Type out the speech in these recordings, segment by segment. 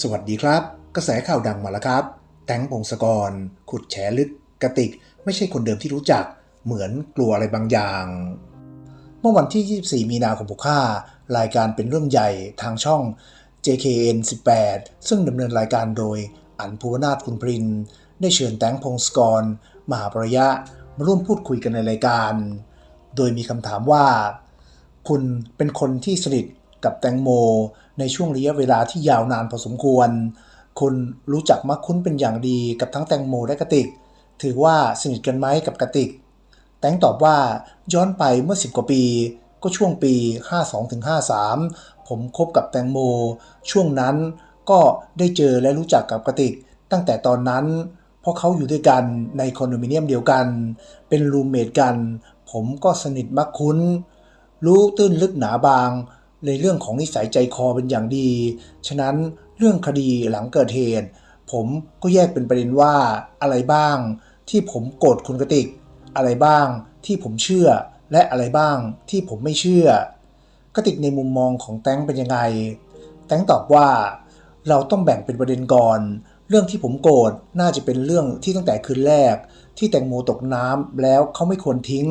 สวัสดีครับ กระแสข่าวดังมาแล้วครับ แตงพงศกร ขุดแฉลึกกระติก ไม่ใช่คนเดิมที่รู้จัก เหมือนกลัวอะไรบางอย่าง เมื่อวันที่ 24 มีนาคม65รายการเป็นเรื่องใหญ่ทางช่อง JKN 18 ซึ่งดำเนินรายการโดย อันภูวนาถคุณพริน ได้เชิญแตงพงศกร มหาประยะ มาร่วมพูดคุยกันในรายการ โดยมีคำถามว่า คุณเป็นคนที่สนิทกับแตงโม ในช่วงระยะเวลาที่ยาวนานพอสมควร คุณรู้จักมักคุ้นเป็นอย่างดีกับทั้งแตงโมและกระติก ถือว่าสนิทกันไหมกับกระติก แตงตอบว่าย้อนไปเมื่อ 10 กว่าปี ก็ช่วงปี 52-53 ผมคบกับแตงโม ช่วงนั้นก็ได้เจอและรู้จักกับกระติก ตั้งแต่ตอนนั้น เพราะเขาอยู่ด้วยกันในคอนโดมิเนียมเดียวกัน เป็นรูมเมทกัน ผมก็สนิทมักคุ้น รู้ตื้นลึกหนาบาง ในเรื่องของนิสัยใจคอเป็นอย่างดี ฉะนั้นเรื่องคดีหลังเกิดเหตุ ผมก็แยกเป็นประเด็นว่าอะไรบ้าง ที่ผมโกรธคุณกติก อะไรบ้างที่ผมเชื่อ และอะไรบ้างที่ผมไม่เชื่อกติกในมุมมองของแตงเป็นยังไง แตงตอบว่า เราต้องแบ่งเป็นประเด็นก่อน เรื่องที่ผมโกรธน่าจะเป็นเรื่องที่ตั้งแต่คืนแรก ที่แตงโมตกน้ำแล้วเขาไม่ควรทิ้ง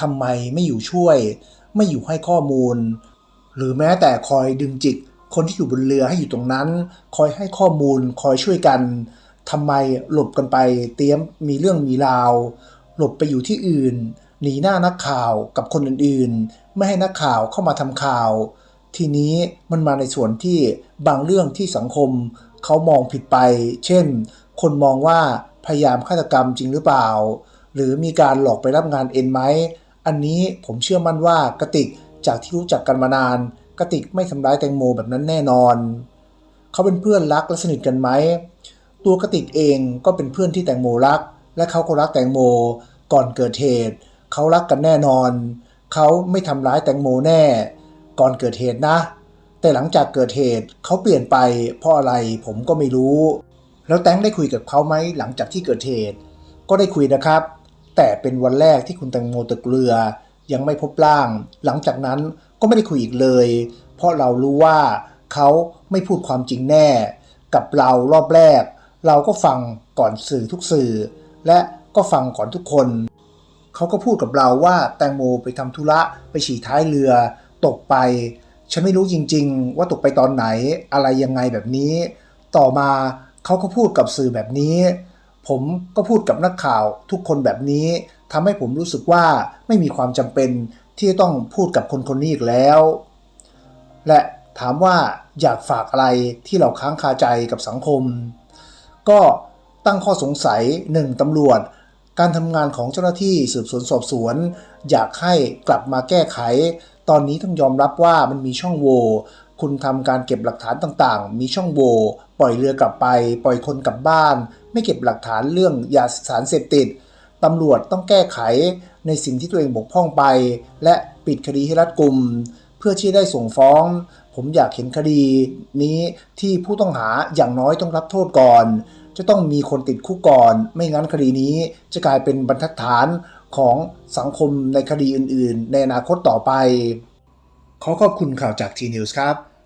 ทำไมไม่อยู่ช่วย ไม่อยู่ให้ข้อมูล หรือแม้แต่คอยดึงจิตคนที่อยู่บนเรือให้อยู่ตรงนั้น คอยให้ข้อมูลคอยช่วยกันทำไมหลบกันไปเตรียมมีเรื่องมีราว หลบไปอยู่ที่อื่น หนีหน้านักข่าวกับคนอื่นๆ ไม่ให้นักข่าวเข้ามาทำข่าว ทีนี้มันมาในส่วนที่บางเรื่องที่สังคมเขามองผิดไป เช่น คนมองว่าพยายามฆาตกรรมจริงหรือเปล่า หรือมีการหลอกไปรับงานเอ็นไหมอันนี้ผมเชื่อมั่นว่ากระติก จากที่รู้จักกันมานานกติกไม่ทำร้ายแตงโมแบบนั้นแน่นอน เขาเป็นเพื่อนรักและสนิทกันไหม ตัวกติกเองก็เป็นเพื่อนที่แตงโมรัก และเขาก็รักแตงโม ก่อนเกิดเหตุ เขารักกันแน่นอน เขาไม่ทำร้ายแตงโมแน่ ก่อนเกิดเหตุนะ แต่หลังจากเกิดเหตุเขาเปลี่ยนไปเพราะอะไรผมก็ไม่รู้ แล้วแตงได้คุยกับเขาไหมหลังจากที่เกิดเหตุ ก็ได้คุยนะครับ แต่เป็นวันแรกที่คุณแตงโมตกเรือ ยังไม่พบร่าง หลังจากนั้นก็ไม่ได้คุยอีกเลย เพราะเรารู้ว่าเขาไม่พูดความจริงแน่ กับเรารอบแรก เราก็ฟังก่อนสื่อทุกสื่อ และก็ฟังก่อนทุกคน เขาก็พูดกับเราว่าแตงโมไปทำธุระไปฉี่ท้ายเรือ ตกไป ฉันไม่รู้จริง ๆ ว่าตกไปตอนไหนอะไรยังไงแบบนี้ ต่อมาเขาก็พูดกับสื่อแบบนี้ ผมก็พูดกับนักข่าวทุกคนแบบนี้ทำให้ผมรู้สึกว่าไม่มีความจำเป็นที่จะต้องพูดกับคนคนนี้อีกแล้ว และถามว่าอยากฝากอะไรที่เราค้างคาใจกับสังคม ก็ตั้งข้อสงสัยหนึ่งตำรวจ การทำงานของเจ้าหน้าที่สืบสวนสอบสวน อยากให้กลับมาแก้ไข ตอนนี้ต้องยอมรับว่ามันมีช่องโหว่ คุณทำการเก็บหลักฐานต่างๆ มีช่องโหว่ปล่อยเรือกลับไป ปล่อยคนกลับบ้าน ไม่เก็บหลักฐานเรื่องยาสารเสพติดตำรวจต้องแก้ไขในสิ่งที่ตัวเองบกพร่องไป และปิดคดีให้รัดกุม เพื่อที่ได้ส่งฟ้อง ผมอยากเห็นคดีนี้ที่ผู้ต้องหาอย่างน้อยต้องรับโทษก่อน จะต้องมีคนติดคุกก่อน ไม่งั้นคดีนี้จะกลายเป็นบรรทัดฐานของสังคมในคดีอื่น ๆ ในอนาคตต่อไป ขอขอบคุณข่าวจาก T-News ครับ